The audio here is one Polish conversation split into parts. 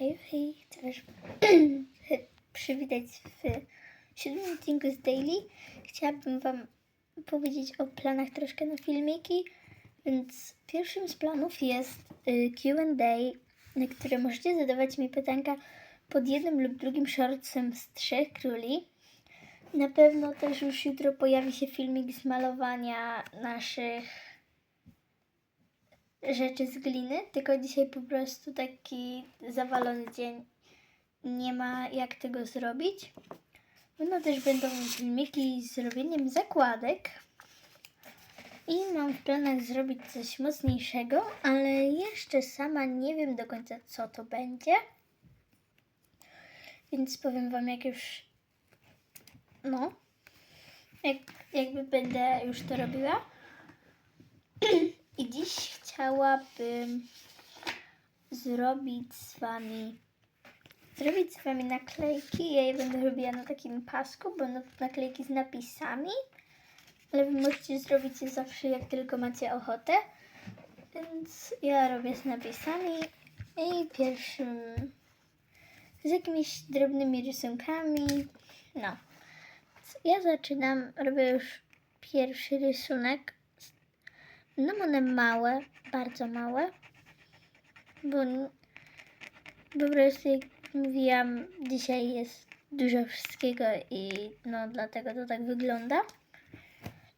Hej, hej, chcę Was przywitać w siódmym odcinku z Daily. Chciałabym Wam powiedzieć o planach troszkę na filmiki, więc pierwszym z planów jest y, Q&A, na które możecie zadawać mi pytanka pod jednym lub drugim shortsem z Trzech Króli. Na pewno też już jutro pojawi się filmik z malowania naszych rzeczy z gliny, tylko dzisiaj po prostu taki zawalony dzień. Nie ma jak tego zrobić. No też będą filmiki z robieniem zakładek. I mam w planach zrobić coś mocniejszego, ale jeszcze sama nie wiem do końca co to będzie. Więc powiem Wam jak już no jak, jakby będę już to robiła. Chciałabym zrobić z Wami zrobić z Wami naklejki. Ja je będę robiła na takim pasku, bo naklejki z napisami. Ale Wy możecie zrobić je zawsze, jak tylko macie ochotę. Więc ja robię z napisami i pierwszym z jakimiś drobnymi rysunkami. No. Ja zaczynam, robię już pierwszy rysunek. No one małe, bardzo małe, bo po prostu jak mówiłam, dzisiaj jest dużo wszystkiego i no dlatego to tak wygląda.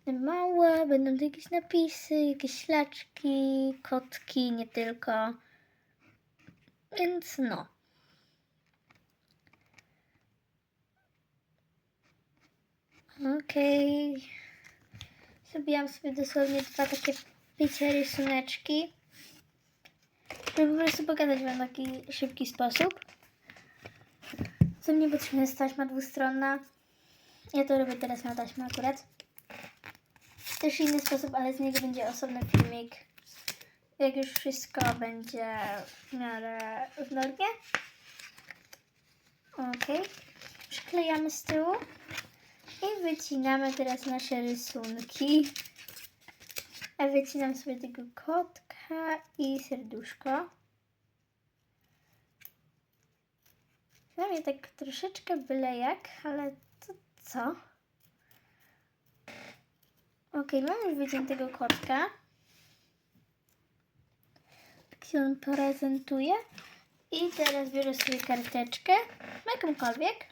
Małe, będą tu jakieś napisy, jakieś ślaczki, kotki, nie tylko. Więc no. Okej. Zrobiłam sobie dosłownie dwa takie picie rysuneczki. Żeby po prostu pokazać Wam taki szybki sposób. Co mnie potrzebna jest taśma dwustronna. Ja to robię teraz na taśmę akurat. Też inny sposób, ale z niego będzie osobny filmik. Jak już wszystko będzie w miarę w normie. Ok. Przyklejamy z tyłu. I wycinamy teraz nasze rysunki. Wycinam sobie tego kotka i serduszko. Zrobię tak troszeczkę byle jak, ale to co? Ok, mam już wyciętego kotka. Tak się on prezentuje. I teraz biorę sobie karteczkę, jakąkolwiek.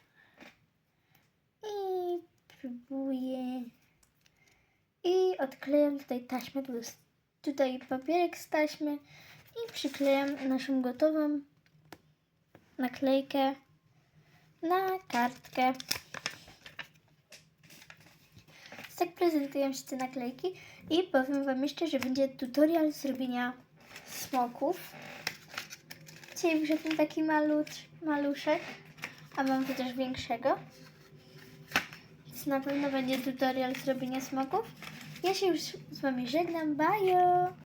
I próbuję. I odklejam tutaj taśmę, tutaj papierek z taśmy i przyklejam naszą gotową naklejkę na kartkę. Tak prezentują się te naklejki i powiem Wam jeszcze, że będzie tutorial zrobienia smoków. Dzisiaj mi taki malucz, maluszek, a mam też większego. Na pewno będzie tutorial zrobienia smoków. Ja się już z Wami żegnam. Bye!